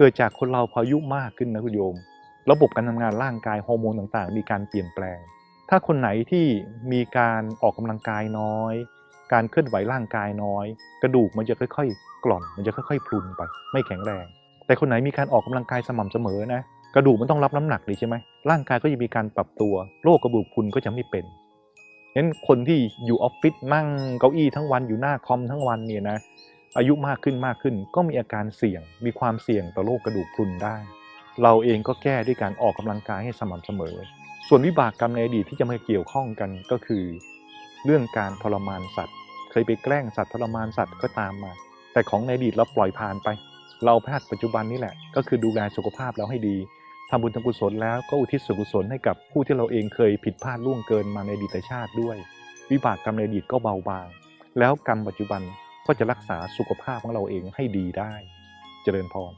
เกิดจากคนเราพออายุมากขึ้นนะคุณโยม ระบบการทำงานร่างกายฮอร์โมนต่างๆ มีการเปลี่ยนแปลง ถ้าคนไหนที่มีการออกกำลังกายน้อย การเคลื่อนไหวร่างกายน้อย กระดูกมันจะค่อยๆกร่อนมันจะค่อยๆพรุนไป ไม่แข็งแรง แต่คนไหนมีการออกกำลังกายสม่ำเสมอนะกระดูกมันต้องรับน้ำหนักดีใช่ไหมร่างกายก็จะมีการปรับตัวโรคกระดูกพรุนก็จะไม่เป็นงั้นคนที่อยู่ออฟฟิศนั่งเก้าอี้ทั้งวันอยู่หน้าคอมทั้งวันเนี่ยนะ อายุมากขึ้นมากขึ้น ก็มีอาการเสี่ยง มีความเสี่ยงต่อโรคกระดูกพรุนได้ เราเองก็แก้ด้วยการออกกำลังกายให้สม่ำเสมอ ส่วนวิบากกรรมในอดีตที่จะมาเกี่ยวข้องกันก็คือ เรื่องการทรมานสัตว์ เคยไปแกล้งสัตว์ทรมานสัตว์ก็ตามมา แต่ของในอดีตเราปล่อยผ่านไป เราพทย์ปัจจุบันนี่แหละ ก็คือดูแลสุขภาพเราให้ดีทำบุญทำกุศลแล้วก็อุทิศส่วนกุศลให้กับผู้ที่เราเองเคยผิดพลาดล่วงเกินมาในอดีตชาติด้วย วิบากกรรมในอดีตก็เบาบาง แล้วกรรมปัจจุบัน ก็จะรักษาสุขภาพของเราเองให้ดีได้ เจริญพร